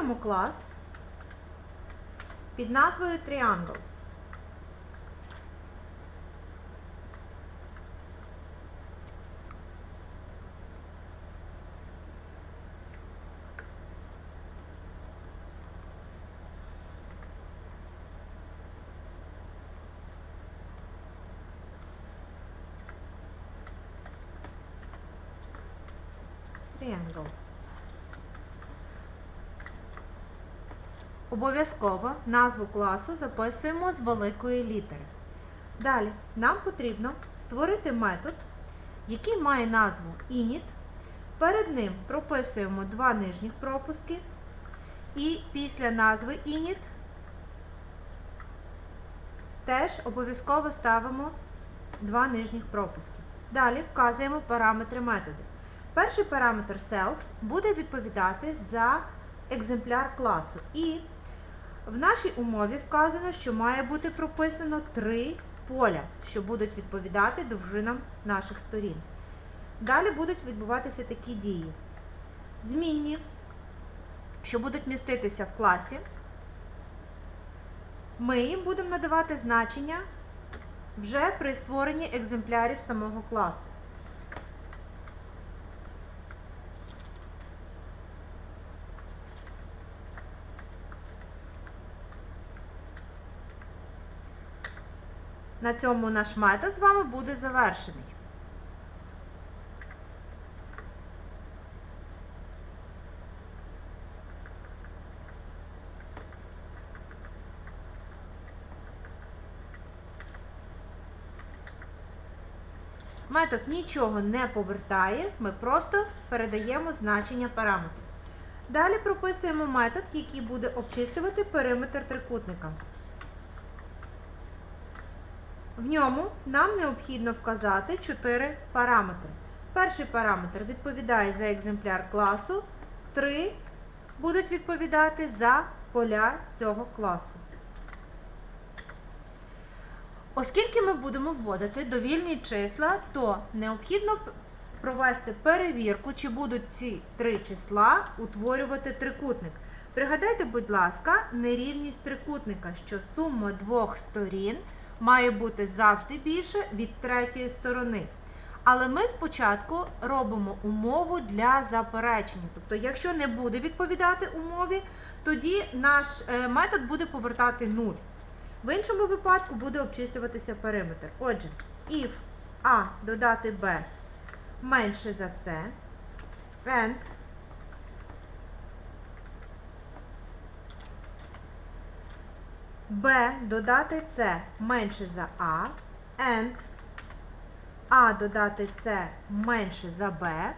Створюємо клас під назвою Triangle. Triangle. Обов'язково назву класу записуємо з великої літери. Далі нам потрібно створити метод, який має назву init. Перед ним прописуємо два нижніх пропуски. І після назви init теж обов'язково ставимо два нижніх пропуски. Далі вказуємо параметри методу. Перший параметр self буде відповідати за екземпляр класу. І в нашій умові вказано, що має бути прописано три поля, що будуть відповідати довжинам наших сторін. Далі будуть відбуватися такі дії. Змінні, що будуть міститися в класі, ми їм будемо надавати значення вже при створенні екземплярів самого класу. На цьому наш метод з вами буде завершений. Метод нічого не повертає, ми просто передаємо значення параметрів. Далі прописуємо метод, який буде обчислювати периметр трикутника. В ньому нам необхідно вказати 4 параметри. Перший параметр відповідає за екземпляр класу, 3 будуть відповідати за поля цього класу. Оскільки ми будемо вводити довільні числа, то необхідно провести перевірку, чи будуть ці три числа утворювати трикутник. Пригадайте, будь ласка, нерівність трикутника, що сума двох сторін має бути завжди більше від третьої сторони. Але ми спочатку робимо умову для заперечення. Тобто, якщо не буде відповідати умові, тоді наш е, метод буде повертати 0. В іншому випадку буде обчислюватися периметр. Отже, if А додати Б менше за С, and Б додати С менше за А, and А додати С менше за Б,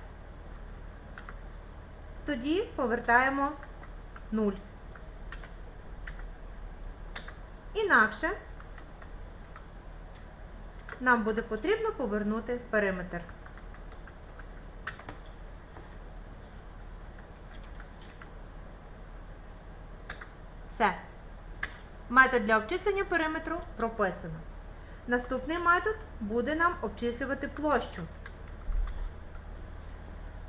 тоді повертаємо 0. Інакше нам буде потрібно повернути периметр. Все. Метод для обчислення периметру прописано. Наступний метод буде нам обчислювати площу.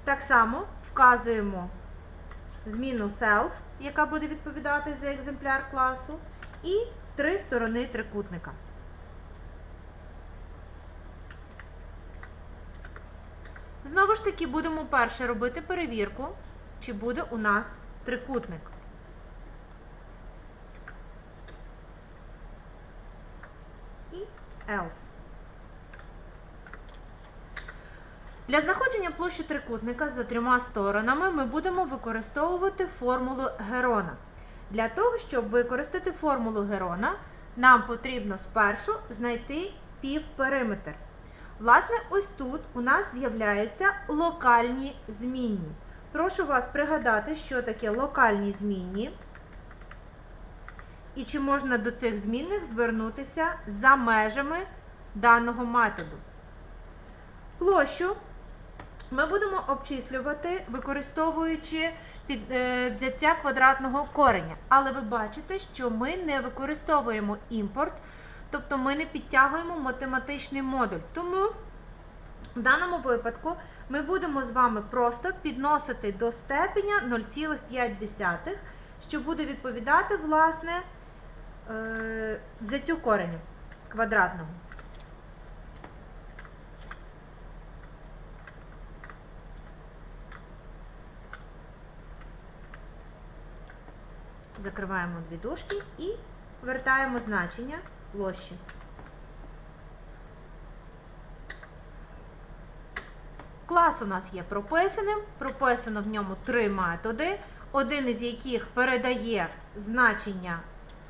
Так само вказуємо зміну self, яка буде відповідати за екземпляр класу, і три сторони трикутника. Знову ж таки будемо перше робити перевірку, чи буде у нас трикутник. І else. Для знаходження площі трикутника за трьома сторонами ми будемо використовувати формулу Герона. Для того, щоб використати формулу Герона, нам потрібно спершу знайти півпериметр. Власне, ось тут у нас з'являються локальні змінні. Прошу вас пригадати, що таке локальні змінні і чи можна до цих змінних звернутися за межами даного методу. Площу ми будемо обчислювати, використовуючи під, е, взяття квадратного кореня. Але ви бачите, що ми не використовуємо імпорт, тобто ми не підтягуємо математичний модуль. Тому в даному випадку ми будемо з вами просто підносити до степеня 0,5 що буде відповідати, власне, е, взяттю кореню квадратного. Закриваємо дві дужки і вертаємо значення площі. Клас у нас є прописаним, прописано в ньому три методи, один із яких передає значення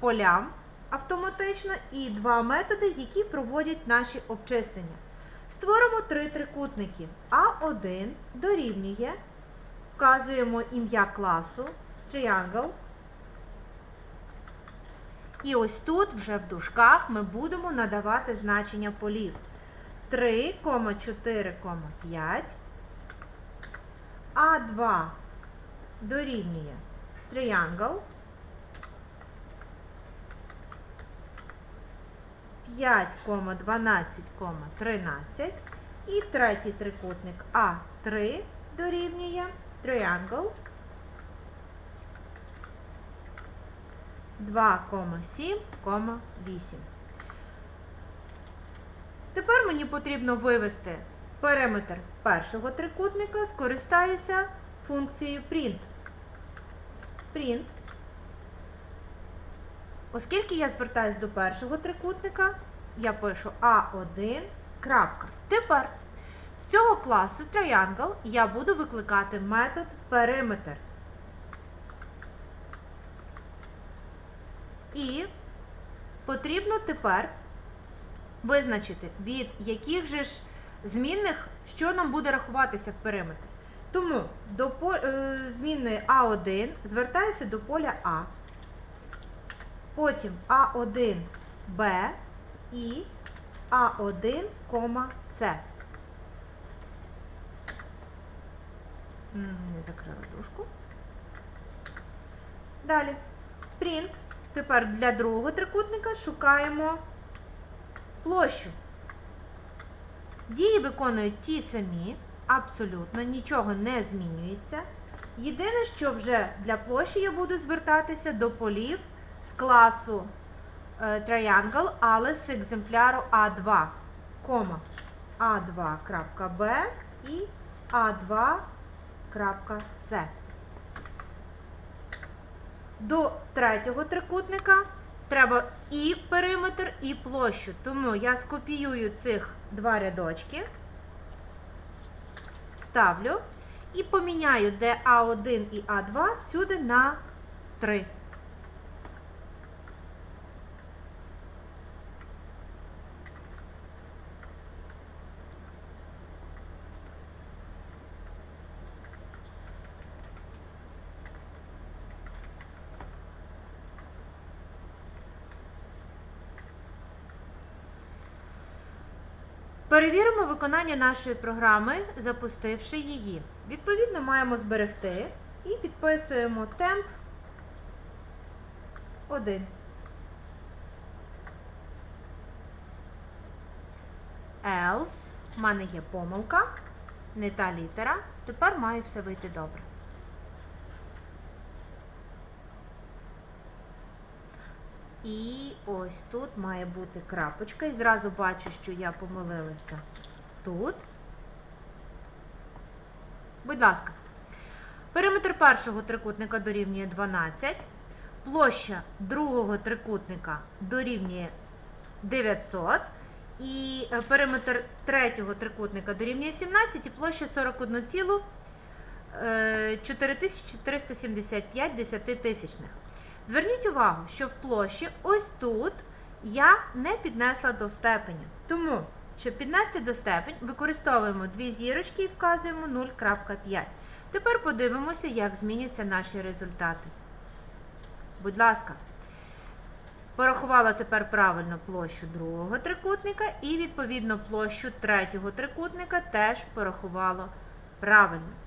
полям автоматично, і два методи, які проводять наші обчислення. Створимо три трикутники. А1 дорівнює, вказуємо ім'я класу Triangle. І ось тут вже в дужках ми будемо надавати значення полів. 3,4,5. А2 дорівнює triangle. 5,12,13. І третій трикутник А3 дорівнює triangle. 2,7,8. Тепер мені потрібно вивести периметр першого трикутника, скористаюся функцією print. Print. Оскільки я звертаюся до першого трикутника, я пишу А1. крапка. Тепер з цього класу Triangle я буду викликати метод периметр. І потрібно тепер визначити, від яких же ж змінних, що нам буде рахуватися в периметрі. Тому до е, змінної А1 звертаюся до поля А, потім А1Б і А1, С. М, Не закрила дужку. Далі. Print. Тепер для другого трикутника шукаємо площу. Дії виконують ті самі, абсолютно, нічого не змінюється. Єдине, що вже для площі я буду звертатися до полів з класу е, Triangle, але з екземпляру А2, кома А2.B і А2.C. До третього трикутника треба і периметр, і площу. Тому я скопіюю цих два рядочки, вставлю і поміняю, де А1 і А2 всюди на 3. Перевіримо виконання нашої програми, запустивши її. Відповідно, маємо зберегти і підписуємо темп 1. Else. В мене є помилка, не та літера. Тепер має все вийти добре. І ось тут має бути крапочка. І зразу бачу, що я помилилася тут. Будь ласка. Периметр першого трикутника дорівнює 12. Площа другого трикутника дорівнює 900. І е, периметр третього трикутника дорівнює 17 і площа 41,4375 десятитисячних. Зверніть увагу, що в площі ось тут я не піднесла до степеня. Тому, щоб піднести до степень, використовуємо дві зірочки і вказуємо 0.5. Тепер подивимося, як зміняться наші результати. Будь ласка, порахувала тепер правильно площу другого трикутника і, відповідно, площу третього трикутника теж порахувало правильно.